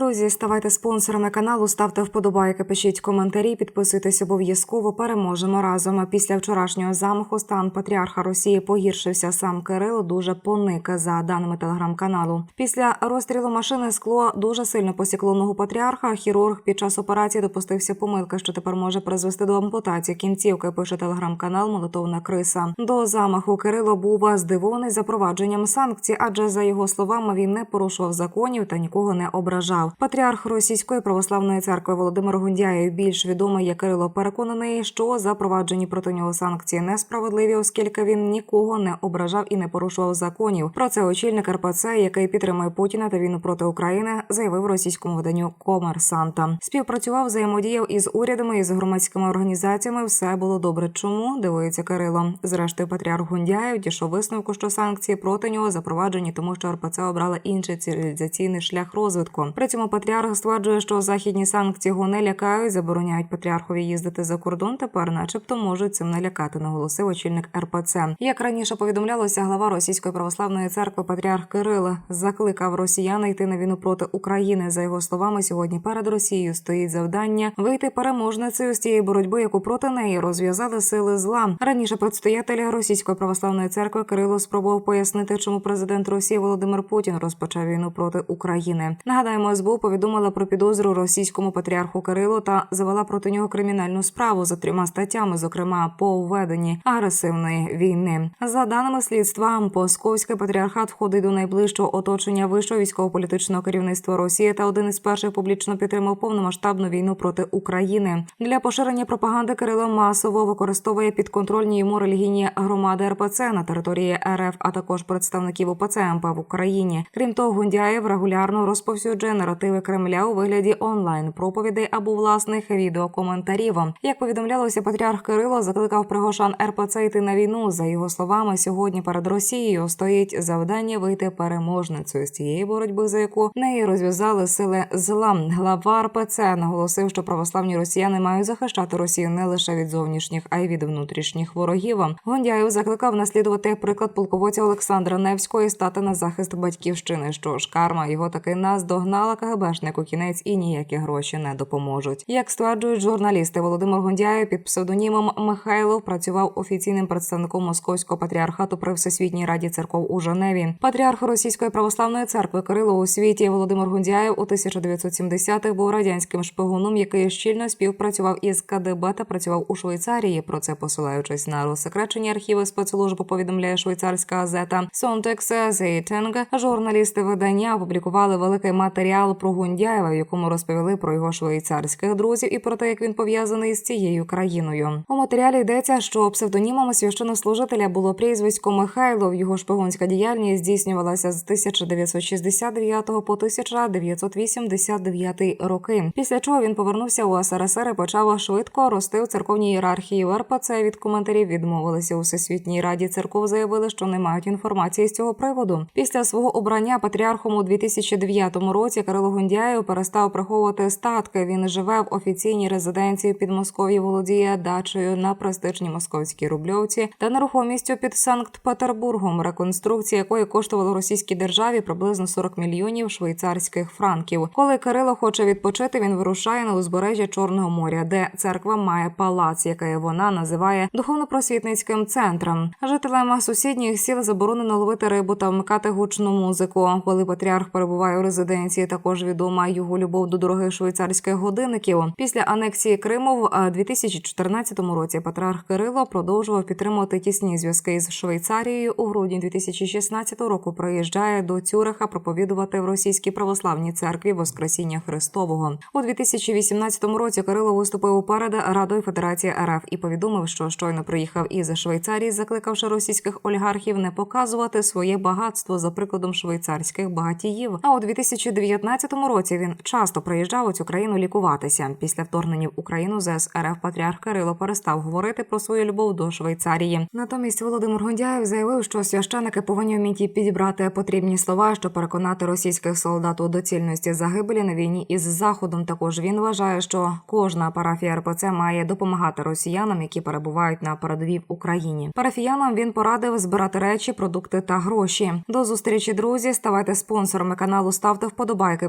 Друзі, ставайте спонсорами каналу, ставте вподобайки, пишіть коментарі, підписуйтесь обов'язково. Переможемо разом. Після вчорашнього замаху стан патріарха Росії погіршився. Сам Кирило дуже поник за даними телеграм-каналу. Після розстрілу машини скло дуже сильно посікло ногу патріарха. Хірург під час операції допустився помилки, що тепер може призвести до ампутації кінцівки. Пише телеграм-канал Молитовна Криса. До замаху Кирило був здивований запровадженням санкцій, адже за його словами він не порушував законів та нікого не ображав. Патріарх Російської православної церкви Володимир Гундяєв, більш відомий як Кирило, переконаний, що запроваджені проти нього санкції несправедливі, оскільки він нікого не ображав і не порушував законів. Про це очільник РПЦ, який підтримує Путіна та війну проти України, заявив російському виданню Комерсанта. Співпрацював, взаємодіяв із урядами і з громадськими організаціями. Все було добре. Чому дивується Кирило? Зрештою, патріарх Гундяєв дійшов висновку, що санкції проти нього запроваджені, тому що РПЦ обрала інший цивілізаційний шлях розвитку. При цьому патріарх стверджує, що західні санкції його не лякають, забороняють патріархові їздити за кордон. Тепер, начебто, можуть цим налякати, наголосив очільник РПЦ. Як раніше повідомлялося, глава Російської православної церкви Патріарх Кирил закликав росіян йти на війну проти України. За його словами, сьогодні перед Росією стоїть завдання вийти переможницею з цієї боротьби, яку проти неї розв'язали сили зла. Раніше предстоятель Російської православної церкви Кирило спробував пояснити, чому президент Росії Володимир Путін розпочав війну проти України. Нагадаємо, СБУ повідомила про підозру російському патріарху Кирилу та завела проти нього кримінальну справу за трьома статтями, зокрема по введенні агресивної війни. За даними слідства, Московський патріархат входить до найближчого оточення вищого військово-політичного керівництва Росії та один із перших публічно підтримав повномасштабну війну проти України. Для поширення пропаганди Кирило масово використовує підконтрольні йому релігійні громади РПЦ на території РФ, а також представників УПЦ МП в Україні. Крім того, Гундяєв регулярно розповсюджує наративи Кремля у вигляді онлайн проповідей або власних відеокоментарів. Як повідомлялося, патріарх Кирило закликав пригошан РПЦ йти на війну. За його словами, сьогодні перед Росією стоїть завдання вийти переможницею з цієї боротьби, за яку неї розв'язали сили зла. Глава РПЦ наголосив, що православні росіяни мають захищати Росію не лише від зовнішніх, а й від внутрішніх ворогів. Гондяєв закликав наслідувати приклад полководця Олександра Невського і стати на захист батьківщини. Що ж карма його таки наздогнала КГБшнику кінець і ніякі гроші не допоможуть. Як стверджують журналісти, Володимир Гондяєв під псевдонімом Михайлов працював офіційним представником московського патріархату при всесвітній раді церков у Женеві. Патріарх Російської православної церкви Кирило у світі Володимир Гундяєв у 1970-х був радянським шпигуном, який щільно співпрацював із КДБ та працював у Швейцарії. Про це посилаючись на розсекречені архіви спецслужби, повідомляє швейцарська газета Сонтекс Зейтинг. Журналісти видання опублікували великий матеріал про Гундяєва, в якому розповіли про його швейцарських друзів і про те, як він пов'язаний з цією країною. У матеріалі йдеться, що псевдонімом священнослужителя було прізвисько Михайлов. Його шпигунська діяльність здійснювалася з 1969 по 1989 роки. Після чого він повернувся у СРСР і почав швидко рости у церковній ієрархії в РПЦ. Від коментарів відмовилися у всесвітній раді церков. Заявили, що не мають інформації з цього приводу. Після свого обрання патріархом у 2009 році Кирило Гундяєв перестав приховувати статки. Він живе в офіційній резиденції під Москов'ї, володіє дачею на престижній московській рубльовці та нерухомістю під Санкт-Петербургом, реконструкція якої коштувала російській державі приблизно 40 мільйонів швейцарських франків. Коли Кирило хоче відпочити, він вирушає на узбережжя Чорного моря, де церква має палац, який вона називає духовно-просвітницьким центром. Жителям сусідніх сіл заборонено ловити рибу та вмикати гучну музику. Коли патріарх перебуває у резиденції, також відома його любов до дорогих швейцарських годинників. Після анексії Криму в 2014 році патріарх Кирило продовжував підтримувати тісні зв'язки із Швейцарією. У грудні 2016 року приїжджає до Цюриха проповідувати в російській православній церкві Воскресіння Христового. У 2018 році Кирило виступив перед Радою Федерації РФ і повідомив, що щойно приїхав із Швейцарії, закликавши російських олігархів не показувати своє багатство за прикладом швейцарських багатіїв. А у 2019 році він часто приїжджав у цю країну лікуватися. Після вторгнення в Україну ЗС РФ патріарх Кирило перестав говорити про свою любов до Швейцарії. Натомість Володимир Гондяєв заявив, що священики повинні вміти підібрати потрібні слова, щоб переконати російських солдат у доцільності загибелі на війні із заходом. Також він вважає, що кожна парафія РПЦ має допомагати росіянам, які перебувають на передовій в Україні. Парафіянам він порадив збирати речі, продукти та гроші. До зустрічі, друзі. Ставайте спонсорами каналу, ставте вподобайки,